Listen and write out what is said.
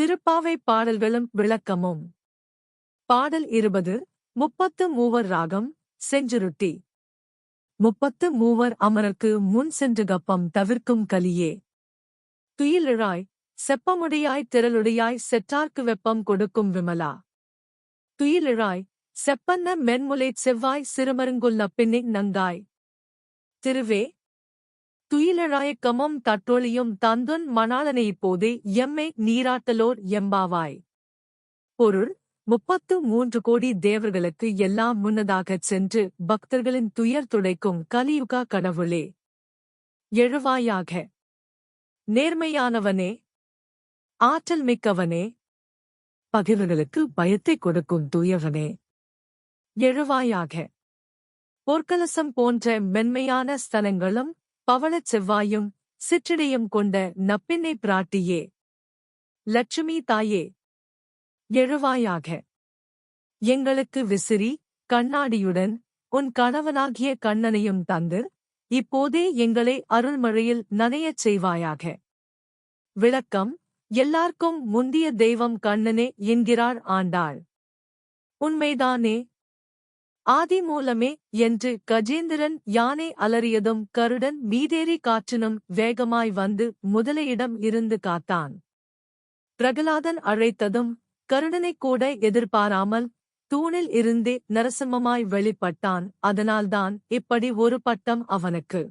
திருப்பாவை பாடல்களும் விளக்கமும். பாடல் இருபது முப்பத்து மூவர் ராகம் செஞ்சுருட்டி. முப்பத்து மூவர் அமரர்க்கு முன் சென்று கப்பம் தவிர்க்கும் கலியே. துயிலிழாய் செப்பமுடையாய் திரளுடையாய் செற்றார்க்கு வெப்பம் கொடுக்கும் விமலா. துயிலிழாய் செப்பன்ன மென்முலை செவ்வாய் சிறுமருங்குள்ள பின்னி நங்காய் திருவே துயிலழாய தற்றொழியும் தந்துன் மணாளனை இப்போதே எம்மை நீராட்டலோர் எம்பாவாய். பொருள் முப்பத்து மூன்று கோடி தேவர்களுக்கு எல்லாம் முன்னதாகச் சென்று பக்தர்களின் துயர் துடைக்கும் கலியுகா கடவுளே. எழுவாயாக. நேர்மையானவனே. ஆற்றல் மிக்கவனே. பகிர்வுகளுக்கு பயத்தை கொடுக்கும் தூயவனே. எழுவாயாக. பொற்கலசம் போன்ற மென்மையான ஸ்தலங்களும் பவளச் செவ்வாயும் சிற்றிடையும் கொண்ட நப்பின்னை பிராட்டியே. லட்சுமி தாயே எழுவாயாக. எங்களுக்கு விசிறி கண்ணாடியுடன் உன் கணவனாகிய கண்ணனையும் தந்து இப்போதே எங்களை அருள்மழையில் நனையச் செய்வாயாக. விளக்கம் எல்லார்க்கும் முந்திய தெய்வம் கண்ணனே என்கிறார் ஆண்டாள். உண்மைதானே ஆதி மூலமே என்று கஜேந்திரன் யானை அலறியதும் கருடன் மீதேறி காற்றினும் வேகமாய் வந்து முதலையிடம் இருந்து காத்தான். பிரகலாதன் அழைத்ததும் கருடனைக் கூட எதிர்பாராமல் தூணில் இருந்தே நரசிம்மமாய் வெளிப்பட்டான். அதனால்தான் இப்படி ஒரு பட்டம் அவனுக்கு.